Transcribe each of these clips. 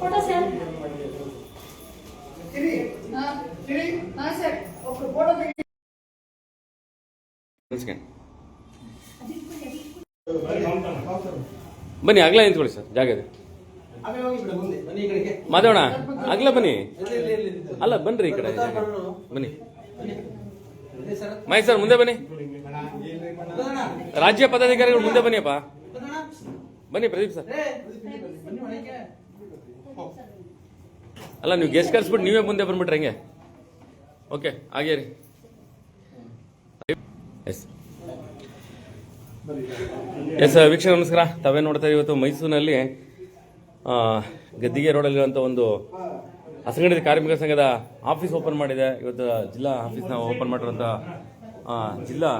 Photo sir ಹಾ sir photo. ಬನ್ನಿ ಆಗ್ಲೇ ನಿಂತ್ಕೊಳ್ಳಿ ಸರ್ ಜಾಗ ಇದೆ. ಮಾಧವಣ್ಣ ಆಗ್ಲೇ ಬನ್ನಿ ಅಲ್ಲ ಬನ್ರಿ ಈ ಕಡೆ. ಬನ್ನಿ. ಮೈ ಸರ್. ಮುಂದೆ ಬನ್ನಿ. ರಾಜ್ಯ ಪದಾಧಿಕಾರಿಗಳು ಮುಂದೆ ಬನ್ನಿಯಪ್ಪ. ಬನ್ನಿ ಪ್ರದೀಪ್ ಸರ್. ಅಲ್ಲ ನೀವು ಗೆಸ್ಟ್ ಕರ್ಸ್ಬಿಟ್ಟು ನೀವೇ ಮುಂದೆ ಬಂದ್ಬಿಟ್ರೆ ಹೆಂಗೆ? ಓಕೆ ಹಾಗೆ ರೀ ಎಸ್ ಎಸ್ ವೀಕ್ಷಕ ನಮಸ್ಕಾರ. ತಾವೇ ನೋಡ್ತಾ ಇವತ್ತು ಮೈಸೂರಿನಲ್ಲಿ ಆ, ಗದ್ದಿಗೆ ರೋಡಲ್ಲಿರುವಂಥ ಒಂದು ಅಸಂಘಟಿತ ಕಾರ್ಮಿಕ ಸಂಘದ ಆಫೀಸ್ ಓಪನ್ ಮಾಡಿದೆ. ಇವತ್ತು ಜಿಲ್ಲಾ ಆಫೀಸ್ನ ಓಪನ್ ಮಾಡಿರುವಂಥ ಜಿಲ್ಲಾ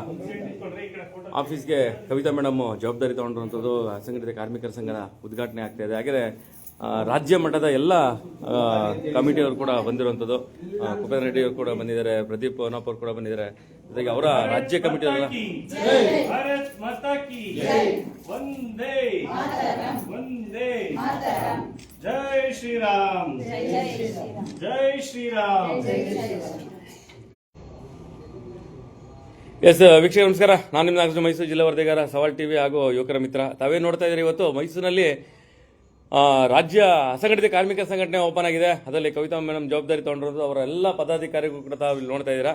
ಆಫೀಸ್ಗೆ ಕವಿತಾ ಮೇಡಮ್ ಜವಾಬ್ದಾರಿ ತಗೊಂಡಿರುವಂಥದ್ದು ಅಸಂಘಟಿತ ಕಾರ್ಮಿಕರ ಸಂಘದ ಉದ್ಘಾಟನೆ ಆಗ್ತಾ ಇದೆ. ಹಾಗೆ ರಾಜ್ಯ ಮಟ್ಟದ ಎಲ್ಲ ಕಮಿಟಿಯವರು ಕೂಡ ಬಂದಿರುವಂಥದ್ದು ಕುಬೇಂದ್ರ ರೆಡ್ಡಿ ಅವರು ಕೂಡ ಬಂದಿದ್ದಾರೆ ಪ್ರದೀಪ್ ಪವನಪ್ಪ ಕೂಡ ಬಂದಿದ್ದಾರೆ. ಜೊತೆಗೆ ಅವರ ರಾಜ್ಯ ಕಮಿಟಿ ಜೈ ಶ್ರೀರಾಮ್. ಜೈ ಶ್ರೀರಾಮ್. ಎಸ್ ವೀಕ್ಷಕ ನಮಸ್ಕಾರ. ನಾನು ನಿಮ್ಮ ನಾಗರಾಜ್ ಮೈಸೂರು ಜಿಲ್ಲಾ ವರದಿಗಾರ ಸವಾಲ್ ಟಿವಿ ಹಾಗೂ ಯುವಕರ ಮಿತ್ರ. ತಾವೇ ನೋಡ್ತಾ ಇದ್ದೀರಿ ಇವತ್ತು? ಮೈಸೂರಿನಲ್ಲಿ ರಾಜ್ಯ ಅಸಂಘಟಿತ ಕಾರ್ಮಿಕ ಸಂಘಟನೆ ಓಪನ್ ಆಗಿದೆ. ಅದರಲ್ಲಿ ಕವಿತಾ ಮೇಡಮ್ ಜವಾಬ್ದಾರಿ ತಗೊಂಡಿರೋದು ಅವರ ಎಲ್ಲ ಪದಾಧಿಕಾರಿಗಳು ಕೂಡ ತಾವು ಇಲ್ಲಿ ನೋಡ್ತಾ ಇದ್ದೀರಾ.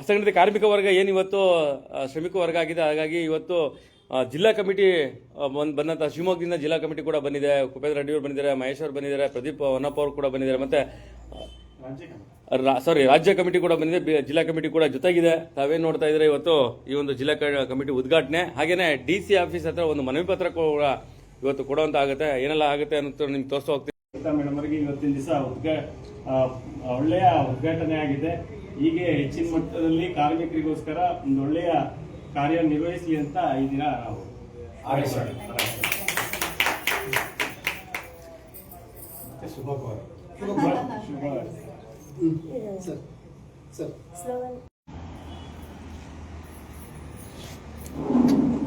ಅಸಂಘಟಿತ ಕಾರ್ಮಿಕ ವರ್ಗ ಏನು ಇವತ್ತು ಆ, ಶ್ರಮಿಕ ವರ್ಗ ಆಗಿದೆ. ಹಾಗಾಗಿ ಇವತ್ತು ಜಿಲ್ಲಾ ಕಮಿಟಿ ಬಂದ್ ಬಂದಂಥ ಶಿವಮೊಗ್ಗದಿಂದ ಜಿಲ್ಲಾ ಕಮಿಟಿ ಕೂಡ ಬಂದಿದೆ. ಕುಪೇಂದ್ರ ರೆಡ್ಡಿಯವರು ಬಂದಿದ್ದಾರೆ ಮಹೇಶ್ ಅವರು ಬಂದಿದ್ದಾರೆ ಪ್ರದೀಪ್ ಹೊನ್ನಪ್ಪ ಅವರು ಕೂಡ ಬಂದಿದ್ದಾರೆ. ಮತ್ತೆ ಸಾರಿ ರಾಜ್ಯ ಕಮಿಟಿ ಕೂಡ ಬಂದಿದೆ ಜಿಲ್ಲಾ ಕಮಿಟಿ ಕೂಡ ಜೊತೆಗಿದೆ. ತಾವೇನು ನೋಡ್ತಾ ಇದ್ರೆ ಇವತ್ತು ಈ ಒಂದು ಜಿಲ್ಲಾ ಕಮಿಟಿ ಉದ್ಘಾಟನೆ? ಹಾಗೇನೆ ಡಿ ಸಿ ಆಫೀಸ್ ಹತ್ರ ಒಂದು ಮನವಿ ಪತ್ರ ಕೂಡ ಇವತ್ತು ಕೊಡುವಂತ ಆಗುತ್ತೆ. ಏನೆಲ್ಲ ಆಗುತ್ತೆ ಅನ್ನೋ ನಿಮ್ಗೆ ತೋರಿಸ್ತಾ ಹೋಗ್ತೀವಿ ಗೀತಾ ಮೇಡಮ್ ಅವರಿಗೆ ಇವತ್ತಿನ ದಿವಸ ಉದ್ಘಾ ಒಳ್ಳೆಯ ಉದ್ಘಾಟನೆ ಆಗಿದೆ. ಹೀಗೆ ಹೆಚ್ಚಿನ ಮಟ್ಟದಲ್ಲಿ ಕಾರ್ಮಿಕರಿಗೋಸ್ಕರ ಒಂದು ಒಳ್ಳೆಯ ಕಾರ್ಯ ನಿರ್ವಹಿಸಲಿ ಅಂತ ಈ ದಿನ ನಾವು ಶುಭ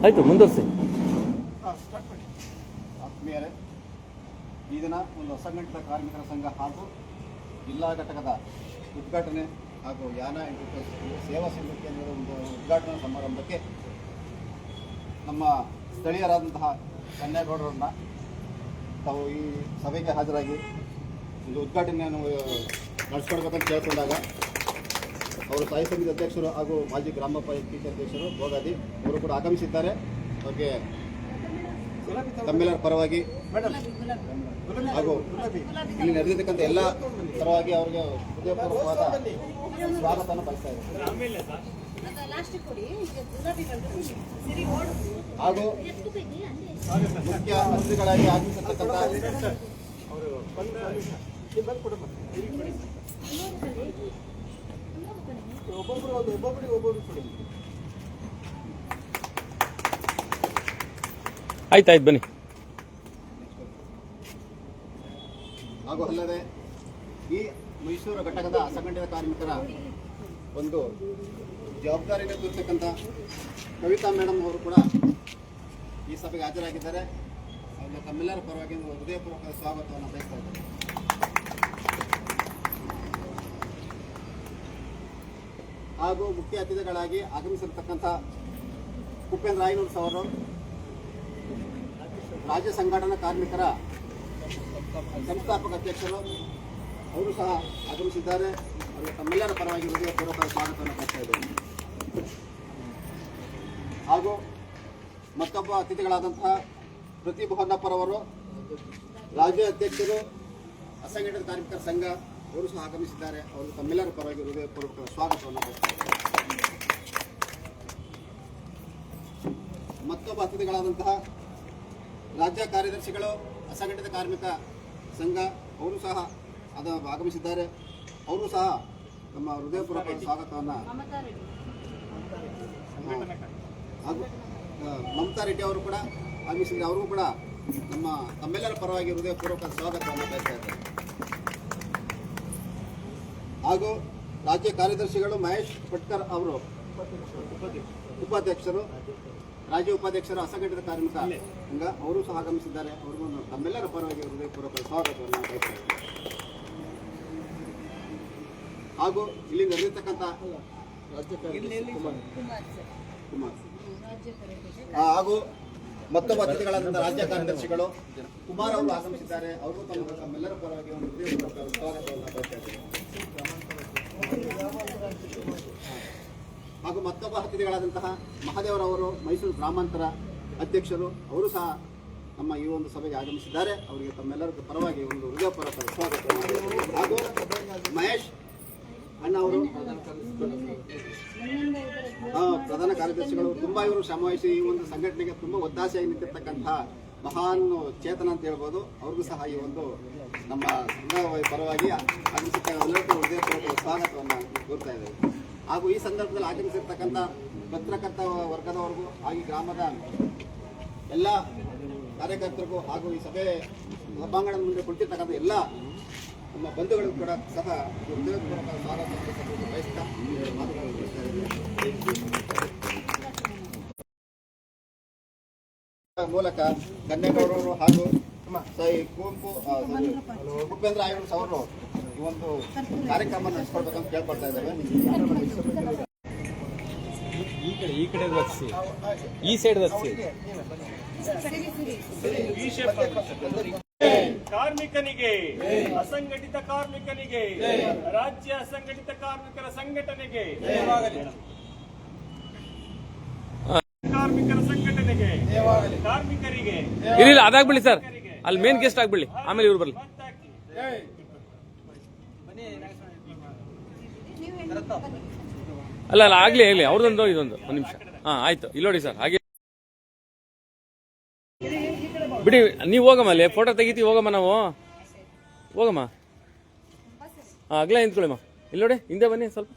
ಆಯ್ತು, ಮುಂದುವರಿಸಿ. ಆತ್ಮೀಯರೇ ಈ ದಿನ ಒಂದು ಅಸಂಘಟಿತ ಕಾರ್ಮಿಕರ ಸಂಘ ಹಾಗೂ ಜಿಲ್ಲಾ ಘಟಕದ ಉದ್ಘಾಟನೆ ಹಾಗೂ ಯಾನ ಎಂಟರ್ಪ್ರೈಸ್ ಸೇವಾ ಕೇಂದ್ರದ ಒಂದು ಉದ್ಘಾಟನಾ ಸಮಾರಂಭಕ್ಕೆ ನಮ್ಮ ಸ್ಥಳೀಯರಾದಂತಹ ಕನ್ಯಾಗೌಡರನ್ನ ತಾವು ಈ ಸಭೆಗೆ ಹಾಜರಾಗಿ ಒಂದು ಉದ್ಘಾಟನೆಯನ್ನು ನಡೆಸ್ಕೊಡ್ಬೇಕಂತ ಕೇಳ್ಕೊಂಡಾಗ ಅವರು ಸಾಯಿ ಸಮಿತಿ ಅಧ್ಯಕ್ಷರು ಹಾಗೂ ಮಾಜಿ ಗ್ರಾಮ ಪಂಚಾಯತಿ ಅಧ್ಯಕ್ಷರು ಭೋಗಾದಿ ಅವರು ಕೂಡ ಆಗಮಿಸಿದ್ದಾರೆ. ಅವ್ರಿಗೆ ತಮ್ಮೆಲ್ಲರ ಪರವಾಗಿ ಹಾಗೂ ಇಲ್ಲಿ ನಡೆದಿರ್ತಕ್ಕಂಥ ಎಲ್ಲ ಪರವಾಗಿ ಅವರಿಗೆ ಹೃದಯಪೂರ್ವಕವಾದ ಸ್ವಾಗತವನ್ನು ಬಯಸ್ತಾ ಇದ್ದಾರೆ ಹಾಗೂ ಮುಖ್ಯ ಮಂತ್ರಿಗಳಾಗಿ ಆಗಮಿಸಿರ್ತಕ್ಕಂಥ ಒಬ್ಬೊಬ್ಬರು ಒಬ್ಬೊಬ್ಬರಿಗೆ ಒಬ್ಬೊಬ್ಬರು ಕೊಡಿ ಆಯ್ತು ಆಯ್ತು ಬನ್ನಿ. ಹಾಗೂ ಅಲ್ಲದೆ ಈ ಮೈಸೂರು ಘಟಕದ ಅಸಂಘಟಿತ ಕಾರ್ಮಿಕರ ಒಂದು ಜವಾಬ್ದಾರಿಯನ್ನು ನಿರ್ವಹಿರ್ತಕ್ಕಂಥ ಕವಿತಾ ಮೇಡಮ್ ಅವರು ಕೂಡ ಈ ಸಭೆಗೆ ಹಾಜರಾಗಿದ್ದಾರೆ. ಅವರಿಗೆ ತಮ್ಮೆಲ್ಲರ ಪರವಾಗಿ ಹೃದಯಪೂರ್ವಕ ಸ್ವಾಗತವನ್ನು ಬಯಸ್ತಾ ಹಾಗೂ ಮುಖ್ಯ ಅತಿಥಿಗಳಾಗಿ ಆಗಮಿಸಿರ್ತಕ್ಕಂಥ ಉಪೇಂದ್ರ ರಾಯನೂರ್ ಅವರು ರಾಜ್ಯ ಸಂಘಟನಾ ಕಾರ್ಮಿಕರ ಸಂಸ್ಥಾಪಕ ಅಧ್ಯಕ್ಷರು, ಅವರು ಸಹ ಆಗಮಿಸಿದ್ದಾರೆ. ಅವರು ತಮ್ಮೆಲ್ಲರ ಪರವಾಗಿ ಹೃದಯಪೂರ್ವಕ ಸ್ವಾಗತವನ್ನು ಕೊಡ್ತಾ ಇದ್ದೇನೆ. ಹಾಗೂ ಮತ್ತೊಬ್ಬ ಅತಿಥಿಗಳಾದಂತಹ ಪ್ರತಿಭಾ ಪರವರು ರಾಜ್ಯ ಅಧ್ಯಕ್ಷರು ಅಸಂಘಟಿತ ಕಾರ್ಮಿಕರ ಸಂಘ ಅವರು ಸಹ ಆಗಮಿಸಿದ್ದಾರೆ. ಅವರು ತಮ್ಮೆಲ್ಲರ ಪರವಾಗಿ ಹೃದಯಪೂರ್ವಕ ಸ್ವಾಗತವನ್ನು ಮತ್ತೊಬ್ಬ ಅತಿಥಿಗಳಾದಂತಹ ರಾಜ್ಯ ಕಾರ್ಯದರ್ಶಿಗಳು ಅಸಂಘಟಿತ ಕಾರ್ಮಿಕ ಸಂಘ ಅವರು ಸಹ ಅದ ಆಗಮಿಸಿದ್ದಾರೆ. ಅವರು ಸಹ ನಮ್ಮ ಹೃದಯಪೂರ್ವಕ ಸ್ವಾಗತವನ್ನು ಮಮತಾ ರೆಡ್ಡಿ ಅವರು ಕೂಡ ಆಗಮಿಸಿದ್ದಾರೆ ಅವರು ಕೂಡ ನಮ್ಮ ತಮ್ಮೆಲ್ಲರ ಪರವಾಗಿ ಹೃದಯಪೂರ್ವಕ ಸ್ವಾಗತವನ್ನು ಬಯಸ್ತಾ ಇದ್ದಾರೆ. ಹಾಗೂ ರಾಜ್ಯ ಕಾರ್ಯದರ್ಶಿಗಳು ಮಹೇಶ್ ಭಟ್ಕರ್ ಅವರು ಉಪಾಧ್ಯಕ್ಷರು ರಾಜ್ಯ ಉಪಾಧ್ಯಕ್ಷರು ಅಸಂಘಟಿತ ಕಾರ್ಮಿಕ ಸಂಘ ಅವರು ಸಹ ಆಗಮಿಸಿದ್ದಾರೆ. ಅವ್ರಿಗೂ ತಮ್ಮೆಲ್ಲರ ಪರವಾಗಿ ಹೃದಯಪೂರ್ವಕ ಸ್ವಾಗತವನ್ನು ಬಯಸ್ತಾ ಹಾಗೂ ಇಲ್ಲಿ ನಡೆದಿರ್ತಕ್ಕಂಥ ಕುಮಾರ್. ಹಾಗೂ ಮತ್ತೊಬ್ಬ ಅತಿಥಿಗಳಾದಂಥ ರಾಜ್ಯ ಕಾರ್ಯದರ್ಶಿಗಳು ಕುಮಾರ್ ಅವರು ಆಗಮಿಸಿದ್ದಾರೆ. ಅವರು ತಮ್ಮ ತಮ್ಮೆಲ್ಲರ ಪರವಾಗಿ ಒಂದು ಹಾಗೂ ಮತ್ತೊಬ್ಬ ಅತಿಥಿಗಳಾದಂತಹ ಮಹಾದೇವರವರು, ಮೈಸೂರು ಗ್ರಾಮಾಂತರ ಅಧ್ಯಕ್ಷರು, ಅವರು ಸಹ ನಮ್ಮ ಈ ಒಂದು ಸಭೆಗೆ ಆಗಮಿಸಿದ್ದಾರೆ. ಅವರಿಗೆ ತಮ್ಮೆಲ್ಲರ ಪರವಾಗಿ ಒಂದು ಹೃದಯಪೂರ್ವಕ ಸ್ವಾಗತ ಹಾಗೂ ಮಹೇಶ್ ಅಣ್ಣ ಅವರು? ಪ್ರಧಾನ ಕಾರ್ಯದರ್ಶಿಗಳು ತುಂಬಾ ಇವರು ಶ್ರಮವಹಿಸಿ ಈ ಒಂದು ಸಂಘಟನೆಗೆ ತುಂಬಾ ಒತ್ತಾಸೆಯಾಗಿ ನಿಂತಿರ್ತಕ್ಕಂತಹ ಮಹಾನ್ ಚೇತನ ಅಂತ ಹೇಳ್ಬೋದು. ಅವ್ರಿಗೂ ಸಹ ಈ ಒಂದು ನಮ್ಮ ಸಂಘ ಪರವಾಗಿ ಎಲ್ಲರಿಗೂ ಸ್ವಾಗತವನ್ನು ಕೋರ್ತಾ ಇದ್ದೇವೆ. ಹಾಗೂ ಈ ಸಂದರ್ಭದಲ್ಲಿ ಆಗಮಿಸಿರ್ತಕ್ಕಂಥ ಪತ್ರಕರ್ತ ವರ್ಗದವರೆಗೂ ಹಾಗೂ ಗ್ರಾಮದ ಎಲ್ಲ ಕಾರ್ಯಕರ್ತರಿಗೂ ಹಾಗೂ ಈ ಸಭೆ ಸಭಾಂಗಣದ ಮುಂದೆ ಕುಳಿತಿರ್ತಕ್ಕಂಥ ಎಲ್ಲ ನಮ್ಮ ಬಂಧುಗಳಿಗೂ ಕೂಡ ಸಹ ಹೃದಯಪೂರ್ವಕ ಸ್ವಾಗತವನ್ನು ಬಯಸ್ತಾ ಮಾತುಗಳನ್ನು ಮುಗಿಸ್ತಾ ಇದ್ದೇನೆ. ಮೂಲಕ ಕನ್ನೇಗೌಡರು ಹಾಗೂ ಸೈ ಕುವೆಂಪು ಉಪೇಂದ್ರ ಆಯೋಗ ಭೂಪೇಂದ್ರ ಆಯುರ್ ಅವರು ಈ ಒಂದು ಕಾರ್ಯಕ್ರಮ ನಡೆಸ್ಕೊಳ್ಬೇಕಂತ ಕೇಳ್ಕೊಳ್ತಾ ಇದ್ದಾರೆ. ಈ ಕಡೆ ಈ ಕಡೆ ರಕ್ಷಿ ಈ ಸೈಡ್ ರಕ್ಷಿ ಕಾರ್ಮಿಕನಿಗೆ ಅಸಂಘಟಿತ ಕಾರ್ಮಿಕನಿಗೆ ರಾಜ್ಯ ಅಸಂಘಟಿತ ಕಾರ್ಮಿಕರ ಸಂಘಟನೆಗೆ. ಕಾರ್ಮಿಕರ ಸಂಘಟನೆಗೆ ಕಾರ್ಮಿಕರಿಗೆ ಇಲ್ಲ ಅದಾಗ್ಬಿಡಿ ಸರ್. ಅಲ್ಲಿ ಮೇನ್ ಗೆಸ್ಟ್ ಆಗ್ಬಿಡಿ ಆಮೇಲೆ ಇವ್ರು ಬರ್ಲಿ. ಅಲ್ಲ ಅಲ್ಲ ಆಗ್ಲಿ ಹೇಳಿ ಅವ್ರದೊಂದು ಇದೊಂದು. ಒಂದು ನಿಮಿಷ. ಹಾ ಆಯ್ತು. ಇಲ್ಲೋಡಿ ನೋಡಿ ಸರ್ ಹಾಗೆ. ಬಿಡಿ, ನೀವು ಹೋಗಮ್ಮ ಅಲ್ಲಿ ಫೋಟೋ ತೆಗಿತೀವಿ, ಹೋಗಮ್ಮ ನಾವು. ಹೋಗಮ್ಮ. ಹಾಂ, ಅಗ್ಲ ನಿಂತ್ಕೊಳ್ಳಿಮ್ಮ. ಇಲ್ಲಿ ನೋಡಿ, ಹಿಂದೆ ಬನ್ನಿ ಸ್ವಲ್ಪ.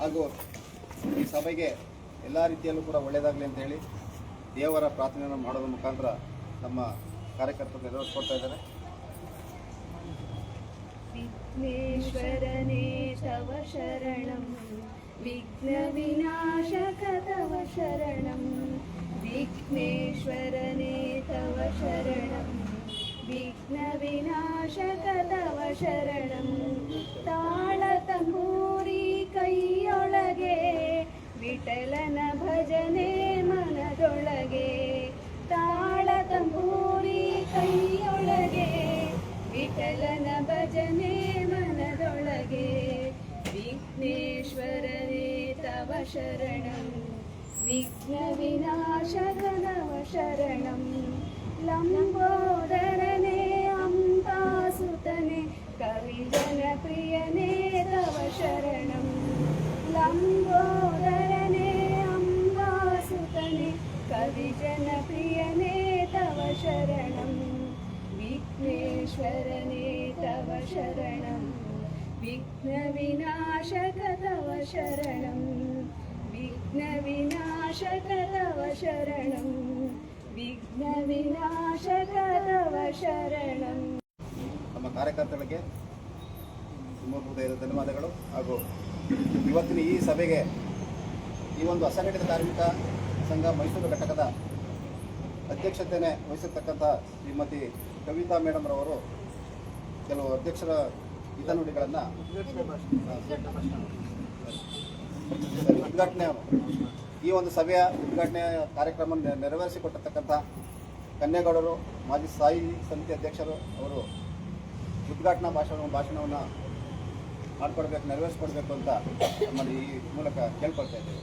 ಹಾಗೂ ಈ ಸಭೆಗೆ ಎಲ್ಲ ರೀತಿಯಲ್ಲೂ ಕೂಡ ಒಳ್ಳೆಯದಾಗಲಿ ಅಂತ ಹೇಳಿ ದೇವರ ಪ್ರಾರ್ಥನೆಯನ್ನು ಮಾಡೋದ್ರ ಮುಖಾಂತರ ನಮ್ಮ ಕಾರ್ಯಕರ್ತರು ನೆರವೇರಿಸ್ಕೊಡ್ತಾ ಇದ್ದಾರೆ विघ्नेश्वरने तव शरणं विघ्नविनाशक तव शरणं विघ्नेश्वरने तव शरणं വിഘ്നവിനാശകതവ ശരണം ಕೈಯೊಳಗೆ കൈയൊളകെ ಭಜನೆ ಮನದೊಳಗೆ. മനതൊളകെ താളതമൂരി ಕೈಯೊಳಗೆ, ವಿಠಲನ ಭಜನೆ ಮನದೊಳಗೆ. ವಿಘ್ನೇಶ್ವರನೇ, ತವ ಶರಣಂ. ವಿಘ್ನ ವಿನಾಶಗನವ ಶರಣಂ. ಲಂಬೋ विघ्नेश्वरने तव शरणं विघ्नविनाशक तव शरणं विघ्नविनाशक तव शरणं विघ्नविनाशक तव शरणं ನಮ್ಮ ಕಾರ್ಯಕರ್ತರಿಗೆ ತುಂಬ ಹೃದಯದ ಧನ್ಯವಾದಗಳು ಹಾಗೂ ಇವತ್ತಿನ ಈ ಸಭೆಗೆ ಈ ಒಂದು ಅಸಂಘಟಿತ ಕಾರ್ಮಿಕ ಸಂಘ ಮೈಸೂರು ಘಟಕದ ಅಧ್ಯಕ್ಷತೆಯನ್ನು ವಹಿಸಿರ್ತಕ್ಕಂಥ ಶ್ರೀಮತಿ ಕವಿತಾ ಮೇಡಮ್ ರವರು ಕೆಲವು ಅಧ್ಯಕ್ಷರ ಹಿತನುಡಿಗಳನ್ನು ಉದ್ಘಾಟನೆ ಈ ಒಂದು ಸಭೆಯ ಉದ್ಘಾಟನೆ ಕಾರ್ಯಕ್ರಮ ನೆರವೇರಿಸಿಕೊಟ್ಟಿರ್ತಕ್ಕಂಥ ಕನ್ನೇಗೌಡರು ಮಾಜಿ ಸ್ಥಾಯಿ ಸಮಿತಿ ಅಧ್ಯಕ್ಷರು ಅವರು ಉದ್ಘಾಟನಾ ಭಾಷಣ, ಭಾಷಣವನ್ನು ಮಾಡಿಕೊಡ್ಬೇಕು, ನೆರವೇರಿಸ್ಕೊಡ್ಬೇಕು ಅಂತ ನಮ್ಮಲ್ಲಿ ಈ ಮೂಲಕ ಕೇಳ್ಕೊಳ್ತಾ ಇದ್ದೇವೆ.